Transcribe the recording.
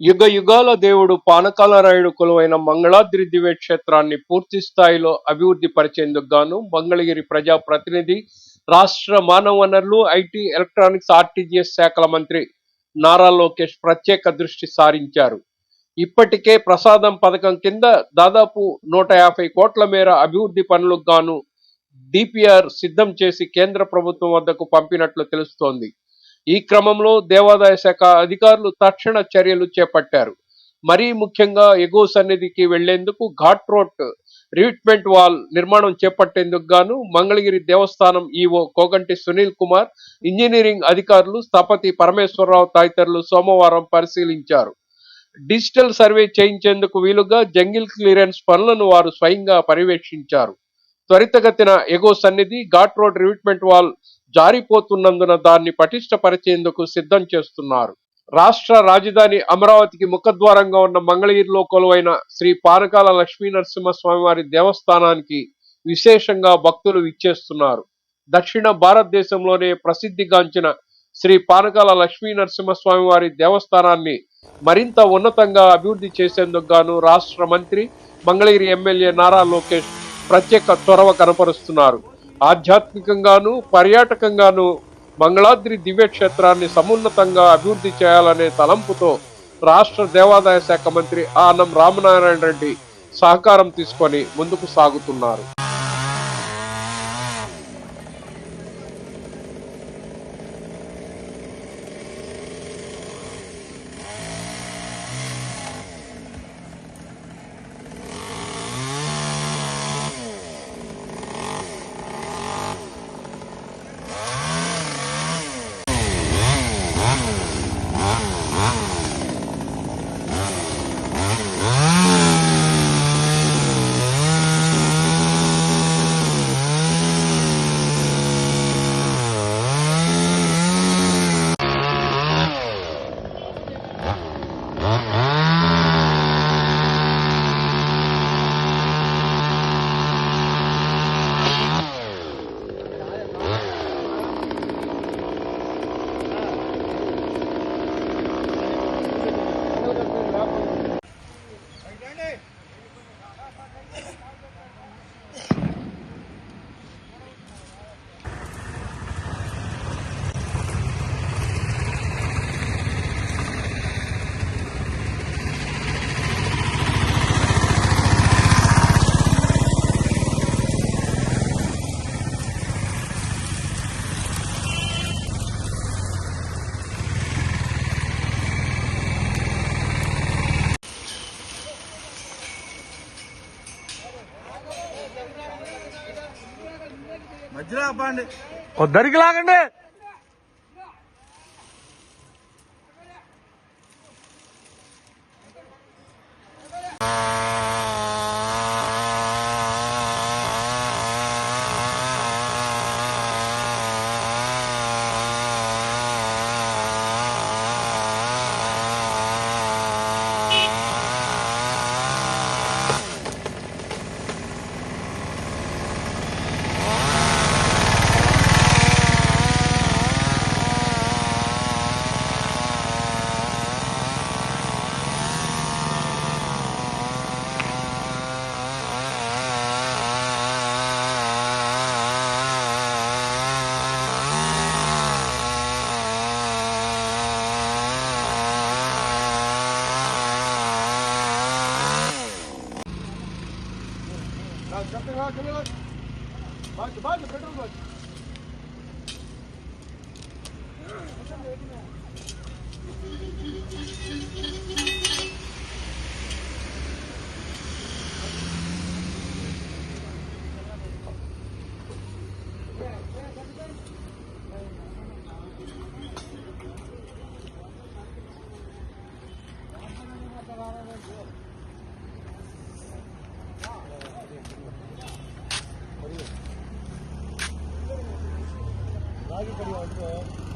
యుగ యుగాల దేవుడు పానకాల రాయుడు కొలువైన మంగళాద్రి దివ్య క్షేత్రాన్ని పూర్తి స్థాయిలో అభివృద్ధి పరిచేందుకు గాను మంగళగిరి ప్రజా ప్రతినిధి రాష్ట్ర మానవ వనరులు ఐటీ ఎలక్ట్రానిక్స్ ఆర్టీజీఎస్ శాఖల మంత్రి నారా లోకేష్ ప్రత్యేక దృష్టి సారించారు. ఇప్పటికే ప్రసాదం పథకం కింద దాదాపు నూట యాభై కోట్ల మేర అభివృద్ధి పనులకు గాను డిపిఆర్ సిద్ధం చేసి కేంద్ర ప్రభుత్వం వద్దకు పంపినట్లు తెలుస్తోంది. ఈ క్రమంలో దేవాదాయ శాఖ అధికారులు తక్షణ చర్యలు చేపట్టారు. మరీ ముఖ్యంగా ఎగువ సన్నిధికి వెళ్ళేందుకు ఘాట్ రోడ్ రీట్మెంట్ వాల్ నిర్మాణం చేపట్టేందుకు గాను మంగళగిరి దేవస్థానం ఈవో కోగంటి సునీల్ కుమార్ ఇంజనీరింగ్ అధికారులు స్థపతి పరమేశ్వరరావు తదితరులు సోమవారం పరిశీలించారు. డిజిటల్ సర్వే చేయించేందుకు వీలుగా జంగిల్ క్లియరెన్స్ పనులను వారు స్వయంగా పర్యవేక్షించారు. త్వరితగతిన ఎగో సన్నిధి ఘాట్ రోడ్ రివిట్మెంట్ వాల్ జారిపోతున్నందున దాన్ని పటిష్టపరిచేందుకు సిద్ధం చేస్తున్నారు. రాష్ట్ర రాజధాని అమరావతికి ముఖద్వారంగా ఉన్న మంగళగిరిలో కొలువైన శ్రీ పానకాల లక్ష్మీ నరసింహస్వామివారి దేవస్థానానికి విశేషంగా భక్తులు విచ్చేస్తున్నారు. దక్షిణ భారతదేశంలోనే ప్రసిద్ధిగాంచిన శ్రీ పానకాల లక్ష్మీ నరసింహస్వామివారి దేవస్థానాన్ని మరింత ఉన్నతంగా అభివృద్ధి చేసేందుకు గాను రాష్ట్ర మంత్రి మంగళగిరి ఎమ్మెల్యే నారా లోకేష్ ప్రత్యేక చొరవ కనపరుస్తున్నారు. ఆధ్యాత్మికంగాను పర్యాటకంగాను మంగళాద్రి దివ్యక్షేత్రాన్ని సమున్నతంగా అభివృద్ధి చేయాలనే తలంపుతో రాష్ట్ర దేవాదాయ శాఖ మంత్రి ఆనం రామనారాయణ రెడ్డి సహకారం తీసుకొని ముందుకు సాగుతున్నారు. ¡Vete! అబ్బండి వద్దరికి లాగండి. Çatır hakkını lan. Bak bak petrol bak. Hocam dedim ya. आगे बढ़िया